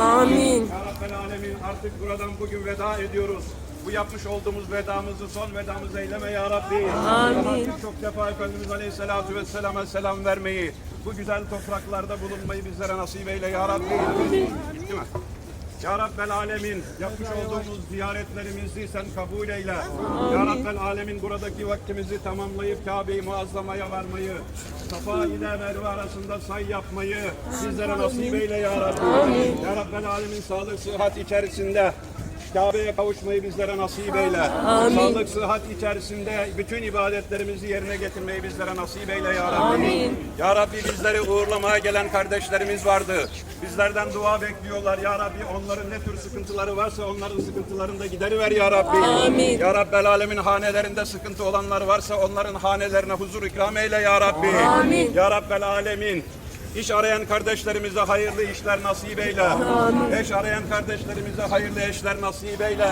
Amin. Ya Rabbel Alemin artık buradan bugün veda ediyoruz. Bu yapmış olduğumuz vedamızı son vedamız eyleme ya Rabbi. Amin. Birçok defa Efendimiz Aleyhisselatü Vesselam'a selam vermeyi, bu güzel topraklarda bulunmayı bizlere nasip eyle ya Rabbi. Bitti mi? Ya Rabbel Alemin yapmış olduğumuz ziyaretlerimizi sen kabul eyle. Ya Rabbel Alemin buradaki vaktimizi tamamlayıp Kabe-i Muazzama'ya varmayı, Safa ile Merve arasında say yapmayı bizlere nasip eyle ya Rabbi. Ya Rabbel Alemin sağlık sıhhat içerisinde Kabe'ye kavuşmayı bizlere nasip eyle. Sağlık, sıhhat içerisinde bütün ibadetlerimizi yerine getirmeyi bizlere nasip eyle ya Rabbi. Amin. Ya Rabbi bizleri uğurlamaya gelen kardeşlerimiz vardı. Bizlerden dua bekliyorlar. Ya Rabbi onların ne tür sıkıntıları varsa onların sıkıntılarını da gideriver ya Rabbi. Amin. Ya Rabbel Alemin hanelerinde sıkıntı olanlar varsa onların hanelerine huzur ikram eyle ya Rabbi. Amin. Ya Rabbel Alemin. İş arayan kardeşlerimize hayırlı işler nasip eyle. Eş arayan kardeşlerimize hayırlı eşler nasip eyle.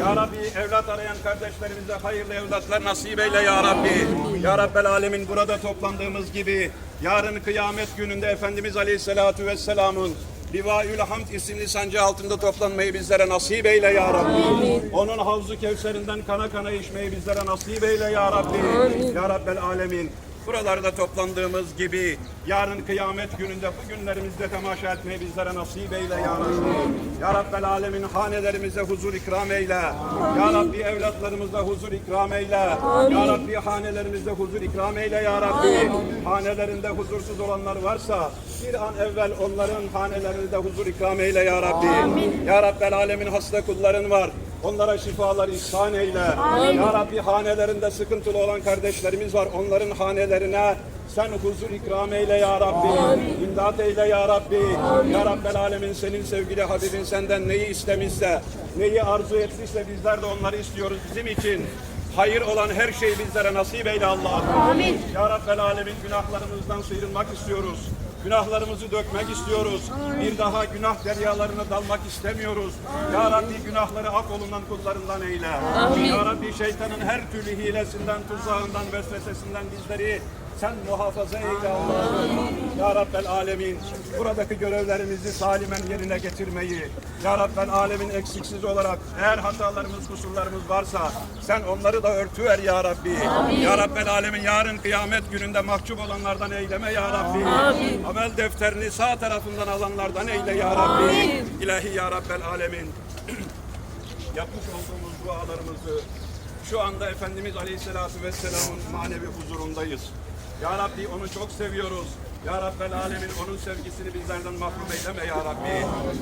Ya Rabbi evlat arayan kardeşlerimize hayırlı evlatlar nasip eyle ya Rabbi. Ya Rabbel Alemin burada toplandığımız gibi yarın kıyamet gününde Efendimiz Aleyhisselatü Vesselam'ın Livaül Hamd isimli sancı altında toplanmayı bizlere nasip eyle ya Rabbi. Onun havzu kevserinden kana kana içmeyi bizlere nasip eyle ya Rabbi. Ya Rabbel Alemin. Buralarda toplandığımız gibi yarın kıyamet gününde bu günlerimizde temaşa etmeyi bizlere nasip eyle ya Rabbi. Ya Rabbel Alemin hanelerimize huzur ikram eyle. Ya Rabbi evlatlarımıza huzur ikram eyle. Ya Rabbi hanelerimizde huzur ikram eyle ya Rabbi. Hanelerinde huzursuz olanlar varsa bir an evvel onların hanelerinde huzur ikram eyle ya Rabbi. Ya Rabbel Alemin hasta kulların var. Onlara şifalar ihsan eyle. Ya Rabbi hanelerinde sıkıntılı olan kardeşlerimiz var. Onların hanelerine sen huzur ikram eyle ya Rabbi. İmdat eyle ya Rabbi. Ya Rabbel Alemin senin sevgili Habibin senden neyi istemişse, neyi arzu ettiyse bizler de onları istiyoruz bizim için. Hayır olan her şeyi bizlere nasip eyle Allah'ım. Amin. Ya Rabbel Alemin günahlarımızdan sıyrılmak istiyoruz. Günahlarımızı dökmek istiyoruz. Bir daha günah deryalarına dalmak istemiyoruz. Ya Rabbi günahları af olunan kullarından eyle. Ya Rabbi şeytanın her türlü hilesinden, tuzağından, vesvesesinden bizleri sen muhafaza eyle Allah'ım. Ya Rabbel Alemin buradaki görevlerimizi salimen yerine getirmeyi, Ya Rabbel Alemin eksiksiz olarak eğer hatalarımız, kusurlarımız varsa sen onları da örtüver Ya Rabbi. Ya Rabbel Alemin yarın kıyamet gününde mahcup olanlardan eyleme Ya Rabbi. Amel defterini sağ tarafından alanlardan eyle Ya Rabbi. İlahi Ya Rabbel Alemin yapmış olduğumuz dualarımızı şu anda Efendimiz Aleyhisselatü Vesselam'ın manevi huzurundayız. Ya Rabbi onu çok seviyoruz. Ya Rabbel Alemin onun sevgisini bizlerden mahrum eyleme Ya Rabbi.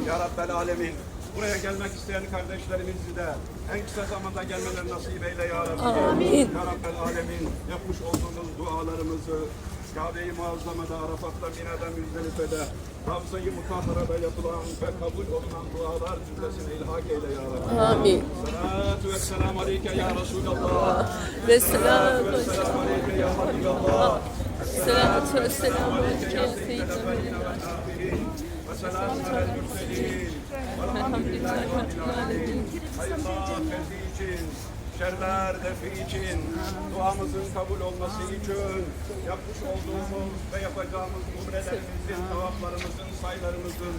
Ya Rabbel Alemin buraya gelmek isteyen kardeşlerimizi de en kısa zamanda gelmeleri nasip eyle Ya Rabbi. Amin. Ya Rabbel Alemin yapmış olduğumuz dualarımızı Kabe-i Muazzama'da, Arafat'ta, Mina'da, Müzdelife'de, Ravza-i Mutahhara'da yapılan ve kabul olunan dualar cümlesine ilhak eyle Ya Rabbi. Amin. Salatu ve selamu aleyke ya Resulallah. Ve selam Ve selamu aleyke ya Habiballah. Selatü ve selamu aleyke ya Seyyidina ve selamun alel mürselin. Velhamdülillahi Rabbil alemin. Şerler defi için, duamızın kabul olması için, yapmış olduğumuz ve yapacağımız umrelerimizin, tavaflarımızın, sayılarımızın,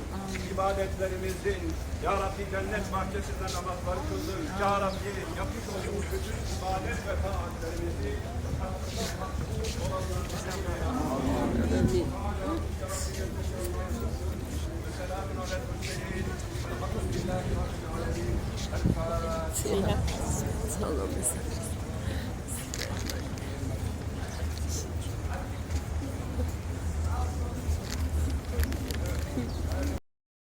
ibadetlerimizin, Ya Rabbi cennet bahçesinde namazlar kıldır. Ya Rabbi yapmış olduğumuz bütün ibadet ve taatlerimizi Selamun Sağ olun.